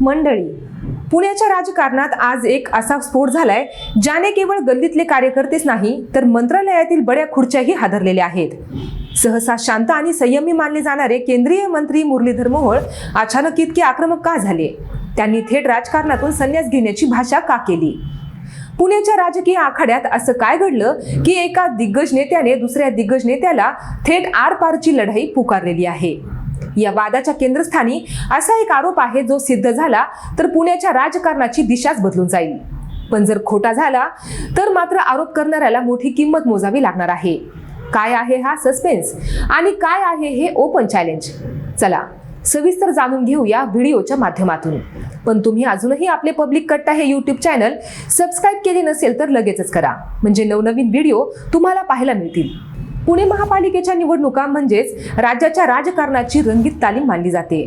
मंडळी पुण्याच्या राजकारणात आज एक असा स्फोट झालाय ज्याने केवळ गल्लीतले कार्यकर्तेच नाही तर मंत्रालयातील बड्या खुर्च्याही हादरलेल्या आहेत. सहसा शांत आणि संयमी मानले जाणारे केंद्रीय मंत्री मुरलीधर मोहोळ अचानक इतके आक्रमक का झाले? त्यांनी थेट राजकारणातून संन्यास घेण्याची भाषा का केली? पुण्याच्या राजकीय आखाड्यात असं काय घडलं की एका दिग्गज नेत्याने दुसऱ्या दिग्गज नेत्याला थेट आरपारची लढाई पुकारलेली आहे? या वादाच्या केंद्रस्थानी असा एक आरोप आहे जो सिद्ध झाला तर पुण्याच्या राजकारणाची दिशाच बदलून जाईल. पण जर खोटा झाला तर मात्र आरोप करणाऱ्याला मोठी किंमत मोजावी लागणार आहे. काय आहे हा सस्पेन्स आणि काय आहे हे ओपन चॅलेंज चला सविस्तर जाणून घेऊया व्हिडिओच्या माध्यमातून. पण तुम्ही अजूनही आपले पब्लिक कट्टा हे यूट्यूब चॅनल सबस्क्राईब केले नसेल तर लगेचच करा. म्हणजे नवनवीन व्हिडिओ तुम्हाला पाहायला मिळतील. पुणे महापालिकेच्या निवडणुका म्हणजेच राज्याच्या राजकारणाची रंगीत तालीम मानली जाते.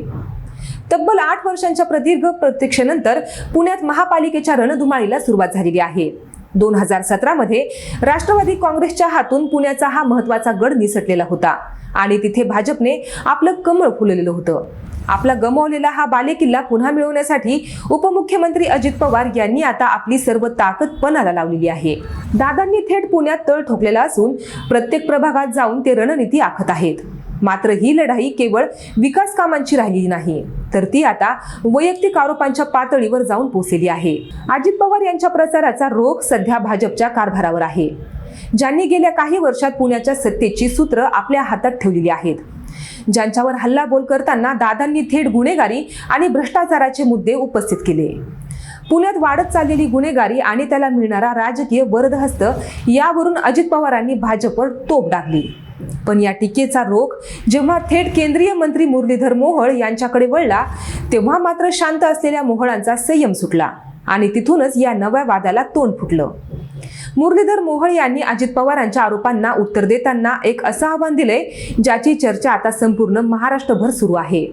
तब्बल आठ वर्षांच्या प्रदीर्घ प्रतीक्षेनंतर पुण्यात महापालिकेच्या रणधुमाळीला सुरुवात झालेली आहे. दोन हजार सतरामध्ये राष्ट्रवादी काँग्रेसच्या हातून पुण्याचा हा महत्त्वाचा गड निसटलेला होता आणि तिथे भाजपने आपलं कमळ फुललेलं होतं. आपला गमावलेला हा बालेकिल्ला पुन्हा मिळवण्यासाठी उपमुख्यमंत्री अजित पवार यांनी आता आपली सर्व ताकद पणाला लावलेली आहे. दादांनी थेट पुण्यात तळ ठोकलेला असून प्रत्येक प्रभागात जाऊन ते रणनीती आखत आहेत. मात्र ही लढाई केवळ विकास कामांची राहिलेली नाही तर ती आता वैयक्तिक आरोपांच्या पातळीवर जाऊन पोचलेली आहे. अजित पवार यांच्या प्रचाराचा रोख सध्या भाजपच्या कारभारावर आहे. ज्यांनी गेल्या काही वर्षात पुण्याच्या सत्तेची सूत्र आपल्या हातात ठेवलेली आहेत. ज्यांच्यावर हल्लाबोल करताना दादांनी थेट गुन्हेगारी आणि भ्रष्टाचाराचे मुद्दे उपस्थित केले. पुण्यात वाढत चाललेली गुन्हेगारी आणि त्याला मिळणारा राजकीय वरदहस्त यावरून अजित पवारांनी भाजपवर तोप डागली. पण या टीकेचा रोख जेव्हा थेट केंद्रीय मंत्री मुरलीधर मोहोळ यांच्याकडे वळला तेव्हा मात्र शांत असलेल्या मोहोळांचा संयम सुटला आणि तिथूनच या नव्या वादाला तोंड फुटलं. मुरलीधर मोहोळ यांनी अजित पवारांच्या आरोपांना उत्तर देताना एक असं आव्हान दिले ज्याची चर्चा आता संपूर्ण महाराष्ट्रभर सुरू आहे.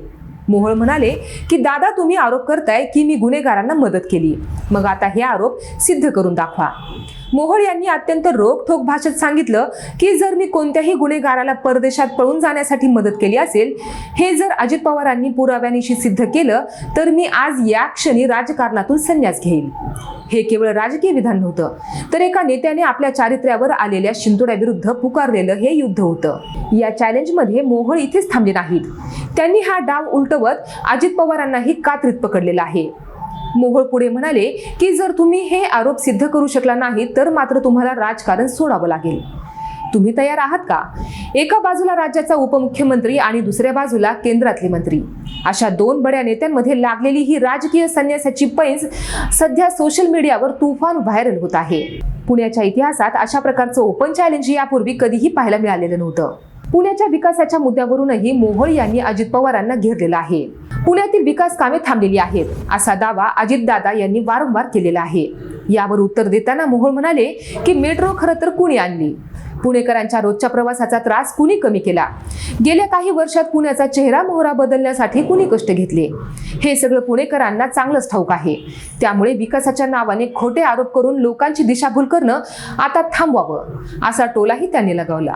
मोहोळ म्हणाले की दादा तुम्ही आरोप करताय की मी गुन्हेगारांना मदत केली. मग आता हे आरोप सिद्ध करून दाखवा. मोहोळ यांनी अत्यंत रोखठोक भाषेत सांगितलं की जर मी कोणत्याही गुन्हेगाराला परदेशात पळून जाण्यासाठी मदत केली असेल हे जर अजित पवारांनी पुराव्यानिशी सिद्ध केलं तर मी आज या क्षणी राजकारणातून संन्यास घेईल हे केवळ राजकीय विधान नव्हतं तर एका नेत्याने आपल्या चारित्र्यावर आलेल्या शिंतोड्याविरुद्ध पुकारलेलं हे युद्ध होतं. या चॅलेंजमध्ये मोहोळ इथेच थांबले नाहीत. त्यांनी हा डाव उलटवत अजित पवारांनाही कात्रीत पकडलेला आहे. मोहोळ पुढे म्हणाले की जर तुम्ही हे आरोप सिद्ध करू शकला नाही तर मात्र तुम्हाला राजकारण सोडावं लागेल. तुम्ही तयार आहात का? एका बाजूला राज्याचा उपमुख्यमंत्री आणि दुसऱ्या बाजूला केंद्रातले मंत्री. अशा दोन बड्या नेत्यांमध्ये लागलेली ही राजकीय संन्यासाची पैंज सध्या सोशल मीडियावर तुफान व्हायरल होत आहे. पुण्याच्या इतिहासात अशा प्रकारचं ओपन चॅलेंज यापूर्वी कधीही पाहायला मिळालेलं नव्हतं. पुण्याच्या विकासाच्या मुद्द्यावरूनही मोहोळ यांनी अजित पवारांना घेरलेलं आहे. पुण्यातील विकास कामे थांबलेली आहेत. असा दावा अजितदादा यांनी वारंवार केलेला आहे. यावर उत्तर देताना मोहोळ म्हणाले की मेट्रो खरं तर कुणी आणली? पुणेकरांच्या रोजच्या प्रवासाचा त्रास कुणी कमी केला? गेल्या काही वर्षात पुण्याचा चेहरा मोहरा बदलण्यासाठी कुणी कष्ट घेतले? हे सगळं पुणेकरांना चांगलंच ठाऊक आहे. त्यामुळे विकासाच्या नावाने खोटे आरोप करून लोकांची दिशाभूल करणं आता थांबवावं. असा टोलाही त्यांनी लगावला.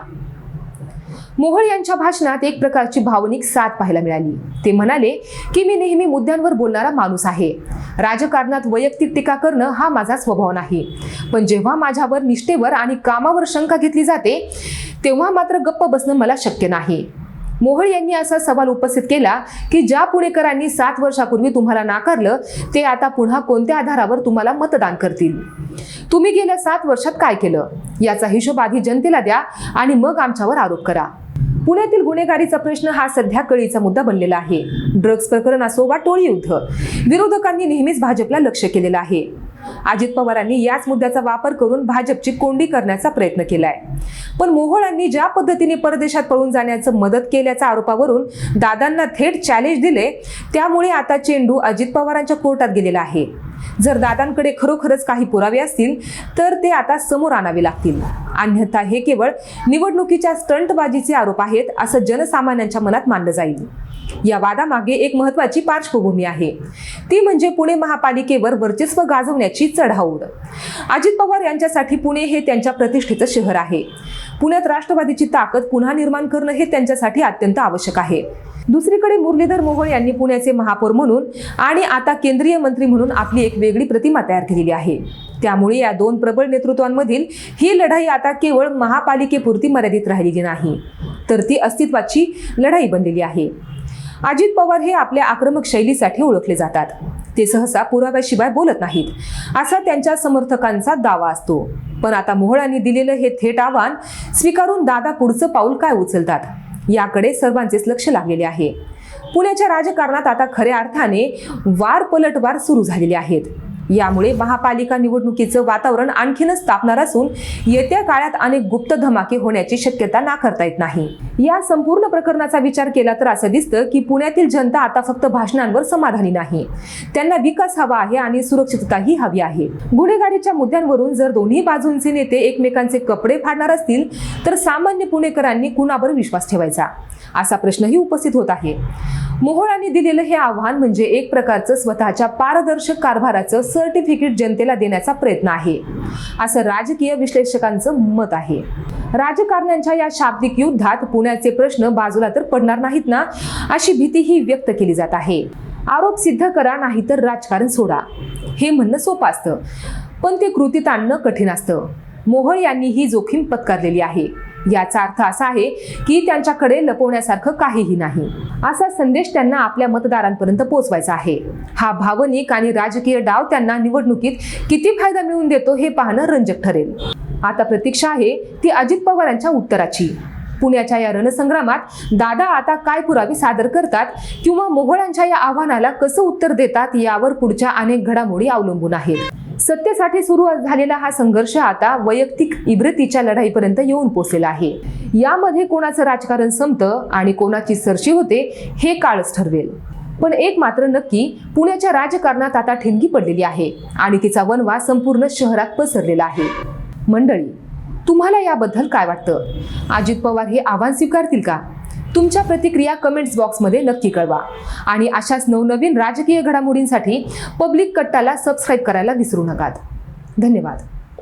मोहोळ यांच्या भाषणात एक प्रकारची भावनिक साथ पाहायला मिळाली. ते म्हणाले की मी नेहमी मुद्द्यांवर बोलणारा माणूस आहे. राजकारणात वैयक्तिक टीका करणं हा माझा स्वभाव नाही. पण जेव्हा माझ्यावर निष्ठेवर आणि कामावर शंका घेतली जाते तेव्हा मात्र गप्प बसणं मला शक्य नाही. मोहोळ यांनी असा सवाल उपस्थित केला की ज्या पुणेकरांनी सात वर्षापूर्वी तुम्हाला नाकारलं ते आता पुन्हा कोणत्या आधारावर तुम्हाला मतदान करतील? तुम्ही गेल्या सात वर्षात काय केलं? याचा हिशोब आधी जनतेला द्या आणि मग आमच्यावर आरोप करा. पुण्यातील गुन्हेगारीचा प्रश्न हा सध्या कळीचा मुद्दा बनलेला आहे. ड्रग्ज प्रकरण असो वा टोळी युद्ध. विरोधकांनी नेहमीच भाजपला लक्ष केलेलं आहे. अजित पवारांनी याच मुद्द्याचा वापर करून भाजपची कोंडी करण्याचा प्रयत्न केलाय. पण मोहोळांनी ज्या पद्धतीने परदेशात पळून जाण्याचं मदत केल्याच्या आरोपावरून दादांना थेट चॅलेंज दिले त्यामुळे आता चेंडू अजित पवारांच्या कोर्टात गेलेला आहे. जर दादांकडे खरोखरच काही पुरावे असतील तर ते आता समोर आणावे लागतील. अन्यथा हे केवळ निवडणुकीच्या स्टंटबाजीचे आरोप आहेत असं जनसामान्यांच्या मनात मानलं जाईल. या वादामागे एक महत्वाची पार्श्वभूमी आहे. ती म्हणजे पुणे महापालिकेवर वर्चस्व गाजवण्याची चढाओढ. अजित पवार यांच्यासाठी पुणे हे त्यांच्या प्रतिष्ठेचं शहर आहे. पुण्यात राष्ट्रवादीची ताकद पुन्हा निर्माण करणं हे त्यांच्यासाठी अत्यंत आवश्यक आहे. दुसरीकडे मुरलीधर मोहोळ यांनी पुण्याचे महापौर म्हणून आणि आता केंद्रीय मंत्री म्हणून आपली एक वेगळी प्रतिमा तयार केलेली आहे. त्यामुळे या दोन प्रबळ नेतृत्वांमधील ही लढाई आता केवळ महापालिकेपुरती मर्यादित राहिलेली नाही तर ती अस्तित्वाची लढाई बनलेली आहे. अजित पवार हे आपल्या आक्रमक शैलीसाठी ओळखले जातात. ते सहसा पुराव्याशिवाय बोलत नाहीत असा त्यांच्या समर्थकांचा दावा असतो. पण आता मोहळांनी दिलेलं हे थेट आव्हान स्वीकारून दादा पुढचं पाऊल काय उचलतात? याकडे सर्वांचेच लक्ष लागलेले आहे. पुण्याच्या राजकारणात आता खऱ्या अर्थाने वार पलटवार सुरू झालेले आहेत. यामुळे महापालिका निवडणुकीचं वातावरण आणखीनच तापणार असून येत्या काळात अनेक गुप्त धमाके होण्याची शक्यता नाकारता येत नाही. या संपूर्ण प्रकरणाचा विचार केला तर असं दिसतं की पुण्यातील जनता आता फक्त भाषणांवर समाधानी नाही. त्यांना विकास हवा आहे आणि सुरक्षितताही हवी आहे. गुन्हेगारीच्या मुद्द्यांवरून जर दोन्ही बाजूंचे नेते एकमेकांचे कपडे फाडणार असतील तर सामान्य पुणेकरांनी कुणावर विश्वास ठेवायचा? असा प्रश्नही उपस्थित होत आहे. मोहोळांनी दिलेलं हे आव्हान म्हणजे एक प्रकारचं स्वतःच्या पारदर्शक कारभाराचं सर्टिफिकेट जनतेला देण्याचा प्रयत्न आहे. असं राजकीय विश्लेषकांचं मत आहे. राजकारण्यांच्या या शाब्दिक युद्धात पुण्याचे प्रश्न बाजूला तर पडणार नाहीत ना अशी भीतीही व्यक्त केली जात आहे. आरोप सिद्ध करा नाही तर राजकारण सोडा. हे म्हणणं सोपं असतं पण ते कृतीत आणणं कठीण असतं. मोहोळ यांनी ही जोखीम पत्करलेली आहे. याचा अर्थ असा आहे की त्यांच्याकडे लपवण्यासारखं काहीही नाही. असा संदेश त्यांना आपल्या मतदारांपर्यंत पोहोचवायचा आहे. हा भावनिक आणि राजकीय डाव त्यांना निवडणुकीत किती फायदा मिळवून देतो हे पाहणं रंजक ठरेल. आता प्रतीक्षा आहे ती अजित पवारांच्या उत्तराची. पुण्याच्या या रणसंग्रामात दादा आता काय पुरावे सादर करतात किंवा मोहळांच्या या आव्हानाला कसं उत्तर देतात यावर पुढच्या अनेक घडामोडी अवलंबून आहेत. सत्तेसाठी सुरू झालेला हा संघर्ष आता वैयक्तिक इब्रतीच्या लढाईपर्यंत येऊन पोचलेला आहे. यामध्ये कोणाचं राजकारण संपतं आणि कोणाची सरशी होते हे काळच ठरवेल. पण एक मात्र नक्की पुण्याच्या राजकारणात आता ठिणगी पडलेली आहे आणि तिचा वनवा संपूर्ण शहरात पसरलेला आहे. मंडळी तुम्हाला याबद्दल काय वाटतं? अजित पवार हे आव्हान स्वीकारतील का? तुमच्या प्रतिक्रिया कमेंट्स बॉक्समध्ये नक्की कळवा. आणि अशाच नवनवीन राजकीय घडामोडींसाठी पब्लिक कट्टाला सबस्क्राईब करायला विसरू नका धन्यवाद.